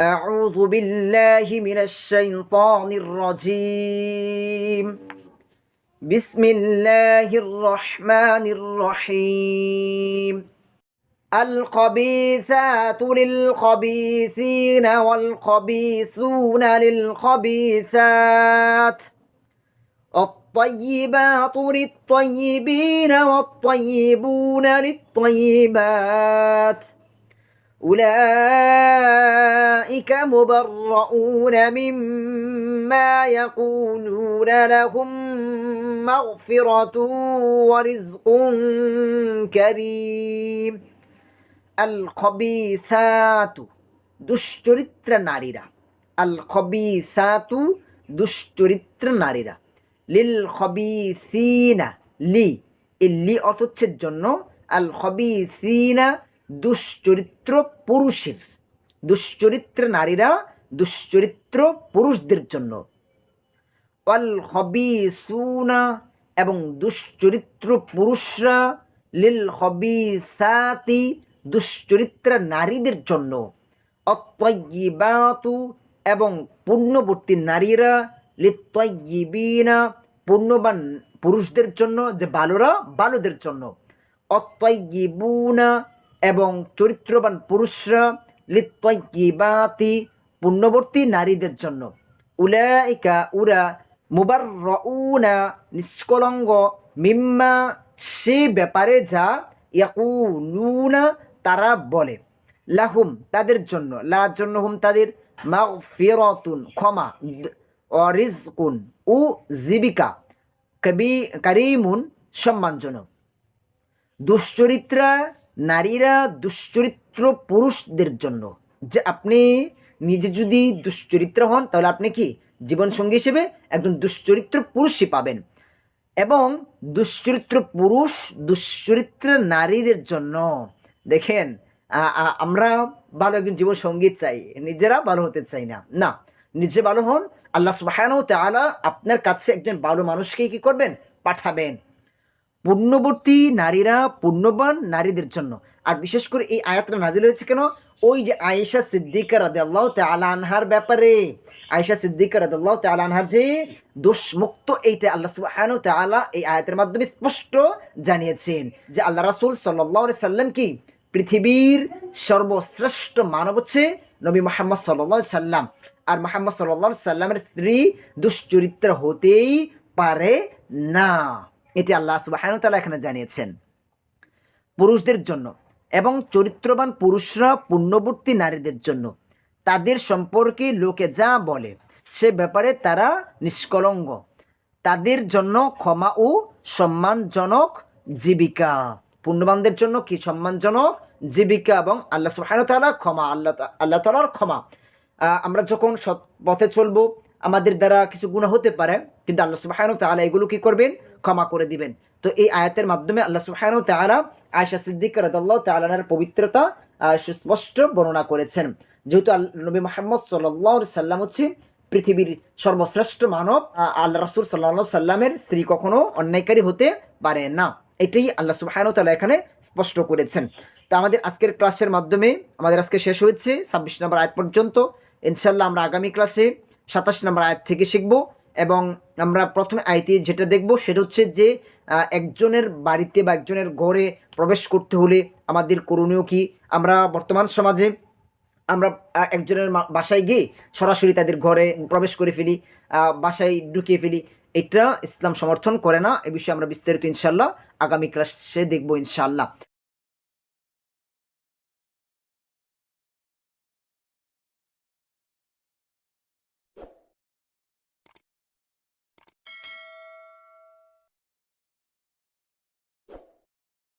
أعوذ بالله من الشيطان الرجيم. بسم الله الرحمن الرحيم. الخبيثات للخبيثين والخبيثون للخبيثات. الطيبات للطيبين والطيبون للطيبات. أولئك مبرؤون مما يقولون لهم مغفرة ورزق كريم الخبيثات দুশ্চরিত্র নারীরা আল খবিসাতু দুশ্চরিত্র নারীরা লিল খবিসিনা লি এই লি অর্থ হচ্ছে জন্য আল খবিসিনা দুশ্চরিত্র পুরুষের। দুশ্চরিত্র নারীরা দুশ্চরিত্র পুরুষদের জন্য। অল হবিসুনা এবং দুশ্চরিত্র পুরুষরা লিল হবি সাতি দুশ্চরিত্র নারীদের জন্য। অত্যয়িবাতু এবং পুণ্যবর্তী নারীরা লিত্যয়িবিনা পুণ্যবান পুরুষদের জন্য, যে বালোরা বালোদের জন্য। অত্যয়িবুনা এবং চরিত্রবান পুরুষরা লিত্যয়িবাতি পুণ্যবর্তী নারীদের জন্য। উলাইকা উরা মুবার রউনা নিষ্কলঙ্গ মিম্মা, সে ব্যাপারে যা ইয়াকুলুনা তারা বলে। লাহুম তাদের জন্য, লা জন্য হুম তাদের মা ফেরতুন ক্ষমা অরিজকুন ও জীবিকা, কবি করিমুন সম্মানজনক। দুশ্চরিত্রা নারীরা দুশ্চরিত্র পুরুষদের জন্য। যে আপনি নিজে যদি দুশ্চরিত্র হন, তাহলে আপনি কি জীবনসঙ্গী হিসেবে একজন দুশ্চরিত্র পুরুষই পাবেন। এবং দুশ্চরিত্র পুরুষ, দুশ্চরিত্র নারীদের জন্য, দেখেন আমরা ভালো একজন জীবন সংগীত চাই, নিজেরা ভালো হতে চাই না। না, নিজে ভালো হন, আল্লাহ তাআলা আপনার কাছে একজন ভালো মানুষকে কি করবেন? পাঠাবেন। পুণ্যবর্তী নারীরা পুণ্যবান নারীদের জন্য। আর বিশেষ করে এই আয়াতটা নাজিল হয়েছে কেন? ওই যে আয়েশা সিদ্দিকা রাদে আল্লাহ আনহার ব্যাপারে। আয়েশা সিদ্দিকা রাদে আল্লাহ আনহা যে দোষমুক্ত এইটা আল্লাহ সুবহানাহু ওয়া তাআলা এই আয়াতের মাধ্যমে স্পষ্ট জানিয়েছেন যে আল্লাহ রাসূল আলাইহি সাল্লাম কি? পৃথিবীর সর্বশ্রেষ্ঠ মানব হচ্ছে নবী মোহাম্মদ সাল্লাল্লাহু সাল্লাম। আর মোহাম্মদ সাল্লাল্লাহু সাল্লামের স্ত্রী দুশ্চরিত্র হতেই পারে না। এটি আল্লাহ সুবহানাহু ওয়া এখানে জানিয়েছেন। পুরুষদের জন্য এবং চরিত্রবান পুরুষরা পূর্ণবর্তী নারীদের জন্য। তাদের সম্পর্কে লোকে যা বলে, সে ব্যাপারে তারা নিষ্কলঙ্গ তাদের জন্য ক্ষমা ও সম্মানজনক জীবিকা। পূর্ণবানদের জন্য কি সম্মানজনক জীবিকা এবং আল্লাহ ওয়া ক্ষমা, আল্লাহ আল্লাহ তাআলার ক্ষমা। আমরা যখন সৎ পথে চলবো, আমাদের দ্বারা কিছু গুণা হতে পারে, কিন্তু আল্লাহ সুবহানাহু ওয়া এগুলো কি করবেন? ক্ষমা করে দিবেন। তো এই আয়াতের মাধ্যমে আল্লাহ ওয়া তাআলা আয়েশা সিদ্দিকা রাদিয়াল্লাহু তাআলার পবিত্রতা সুস্পষ্ট বর্ণনা করেছেন। যেহেতু নবী মুহাম্মদ সাল্লাল্লাহু সাল্লাম হচ্ছে পৃথিবীর সর্বশ্রেষ্ঠ মানব আল্লাহ রাসূল সাল্লাল্লাহু সাল্লামের স্ত্রী কখনো অন্যায়কারী হতে পারে না। এটাই আল্লাহ সুবহানাহু ওয়া তাআলা এখানে স্পষ্ট করেছেন। তা আমাদের আজকের ক্লাসের মাধ্যমে আমাদের আজকে শেষ হয়েছে, ছাব্বিশ নম্বর আয়াত পর্যন্ত। ইনশাল্লাহ আমরা আগামী ক্লাসে সাতাশ নম্বর আয়াত থেকে শিখব। এবং আমরা প্রথমে আয়তে যেটা দেখব সেটা হচ্ছে যে একজনের বাড়িতে বা একজনের ঘরে প্রবেশ করতে হলে আমাদের করণীয় কি? আমরা বর্তমান সমাজে আমরা একজনের বাসায় গিয়ে সরাসরি তাদের ঘরে প্রবেশ করে ফেলি বাসায় ঢুকিয়ে ফেলি। এটা ইসলাম সমর্থন করে না। এ বিষয়ে আমরা বিস্তারিত ইনশাল্লাহ আগামী ক্লাসে দেখব ইনশাল্লাহ